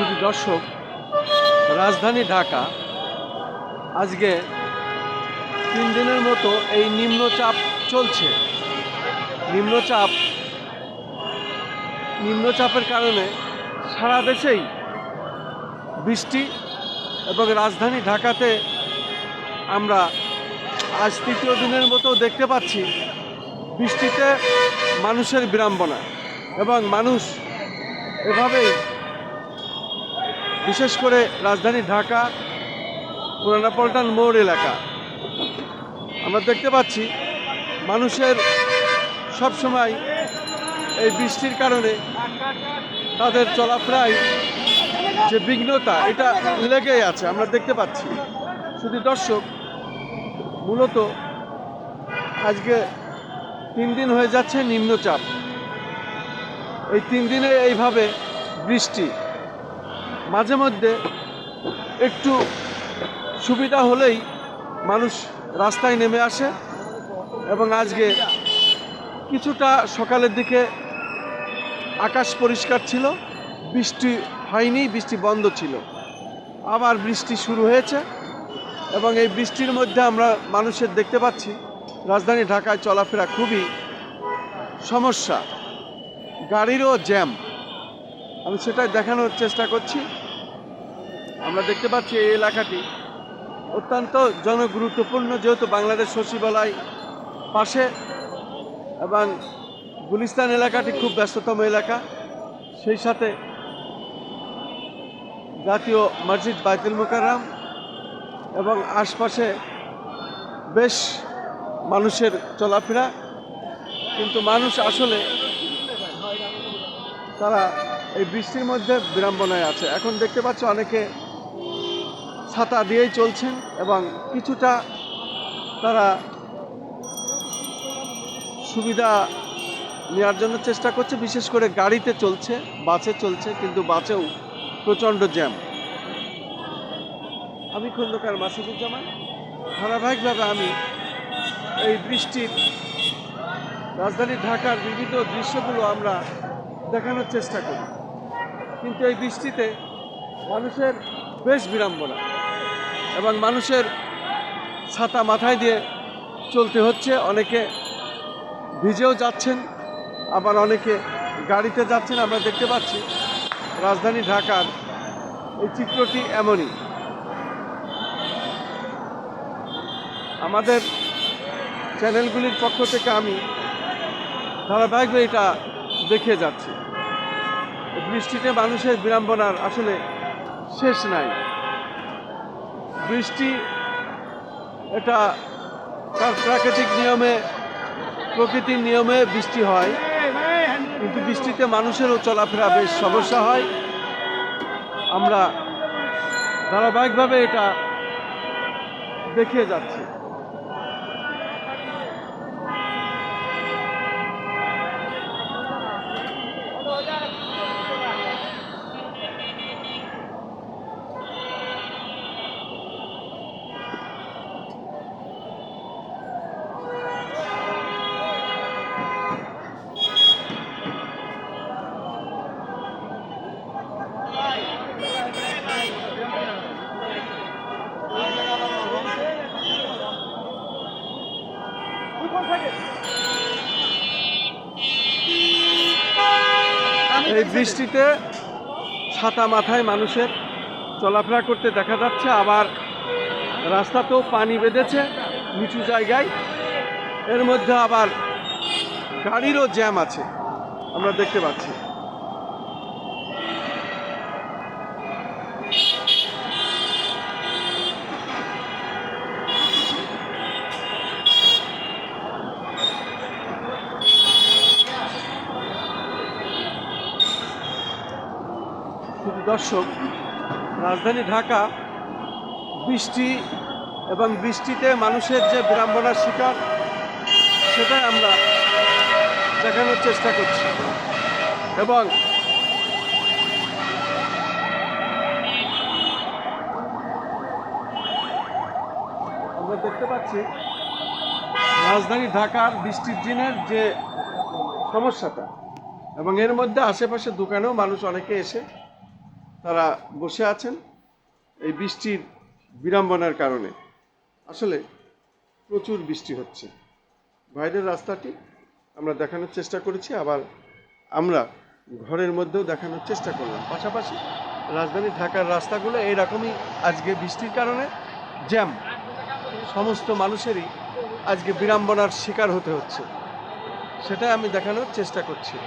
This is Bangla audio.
শুধু দর্শক, রাজধানী ঢাকা, আজকে তিন দিনের মতো এই নিম্নচাপ চলছে। নিম্নচাপ, নিম্নচাপের কারণে সারা দেশেই বৃষ্টি এবং রাজধানী ঢাকাতে আমরা আজ তৃতীয় দিনের মতো দেখতে পাচ্ছি বৃষ্টিতে মানুষের বিড়ম্বনা এবং মানুষ এভাবেই বিশেষ করে রাজধানী ঢাকা পুরানা পল্টন মোড় এলাকা। আমরা দেখতে পাচ্ছি, মানুষের সব সময় এই বৃষ্টির কারণে তাদের চলাফেরায় যে বিঘ্নতা, এটা লেগেই আছে। আমরা দেখতে পাচ্ছি, শুধু দর্শক, মূলত আজকে তিন দিন হয়ে যাচ্ছে নিম্নচাপ। এই তিন দিনে এইভাবে বৃষ্টি মাঝে মধ্যে একটু সুবিধা হলেই মানুষ রাস্তায় নেমে আসে এবং আজকে কিছুটা সকালের দিকে আকাশ পরিষ্কার ছিল, বৃষ্টি হয়নি, বৃষ্টি বন্ধ ছিল। আবার বৃষ্টি শুরু হয়েছে এবং এই বৃষ্টির মধ্যে আমরা মানুষের দেখতে পাচ্ছি, রাজধানী ঢাকায় চলাফেরা খুবই সমস্যা। গাড়িরও জ্যাম। আমি সেটাই দেখানোর চেষ্টা করছি। আমরা দেখতে পাচ্ছি এই এলাকাটি অত্যন্ত জনগুরুত্বপূর্ণ, যেহেতু বাংলাদেশ সচিবালয় পাশে এবং গুলিস্তান এলাকাটি খুব ব্যস্ততম এলাকা। সেই সাথে জাতীয় মসজিদ বাইতুল মোকাররাম এবং আশপাশে বেশ মানুষের চলাফেরা। কিন্তু মানুষ আসলে তারা এই বৃষ্টির মধ্যে বিড়ম্বনায় আছে। এখন দেখতে পাচ্ছ অনেকে ছাতা দিয়েই চলছেন এবং কিছুটা তারা সুবিধা নেওয়ার জন্য চেষ্টা করছে। বিশেষ করে গাড়িতে চলছে, বাসে চলছে, কিন্তু বাসেও প্রচণ্ড জ্যাম। আমি খন্দকার মাসুদুজ্জামান। ধারাবাহিকভাবে আমি এই বৃষ্টির রাজধানী ঢাকার বিভিন্ন দৃশ্যগুলো আমরা দেখানোর চেষ্টা করি। কিন্তু এই বৃষ্টিতে মানুষের বেশ বিড়ম্বনা এবং মানুষের ছাতা মাথায় দিয়ে চলতে হচ্ছে। অনেকে ভিজেও যাচ্ছেন, আবার অনেকে গাড়িতে যাচ্ছেন। আমরা দেখতে পাচ্ছি রাজধানী ঢাকার এই চিত্রটি এমনই। আমাদের চ্যানেলগুলির পক্ষ থেকে আমি ধারাবাহিকভাবে এটা দেখে যাচ্ছি। বৃষ্টিতে মানুষের বিড়ম্বনার আসলে শেষ নাই। বৃষ্টি এটা তার প্রাকৃতিক নিয়মে, প্রকৃতির নিয়মে বৃষ্টি হয়। কিন্তু বৃষ্টিতে মানুষেরও চলাফেরা বেশ সমস্যা হয়। আমরা ধারাবাহিকভাবে এটা দেখিয়ে যাচ্ছি। এই বৃষ্টিতে ছাতা মাথায় মানুষের চলাফেরা করতে দেখা যাচ্ছে। আবার রাস্তাতেও পানি বেঁধেছে নিচু জায়গায়। এর মধ্যে আবার গাড়িরও জ্যাম আছে। আমরা দেখতে পাচ্ছি। শুধু দর্শক, রাজধানী ঢাকা, বৃষ্টি এবং বৃষ্টিতে মানুষের যে বিড়ম্বনার শিকার, সেটাই আমরা দেখানোর চেষ্টা করছি। এবং আমরা দেখতে পাচ্ছি, রাজধানী ঢাকার বৃষ্টির দিনের যে সমস্যাটা এবং এর মধ্যে আশেপাশে দোকানেও মানুষ অনেকে এসে তারা বসে আছেন এই বৃষ্টির বিড়ম্বনার কারণে। আসলে প্রচুর বৃষ্টি হচ্ছে। বাইরের রাস্তাটি আমরা দেখানোর চেষ্টা করেছি, আবার আমরা ঘরের মধ্যেও দেখানোর চেষ্টা করলাম। পাশাপাশি রাজধানী ঢাকার রাস্তাগুলো এইরকমই আজকে বৃষ্টির কারণে। জ্যাম। সমস্ত মানুষেরই আজকে বিড়ম্বনার শিকার হতে হচ্ছে। সেটা আমি দেখানোর চেষ্টা করছি।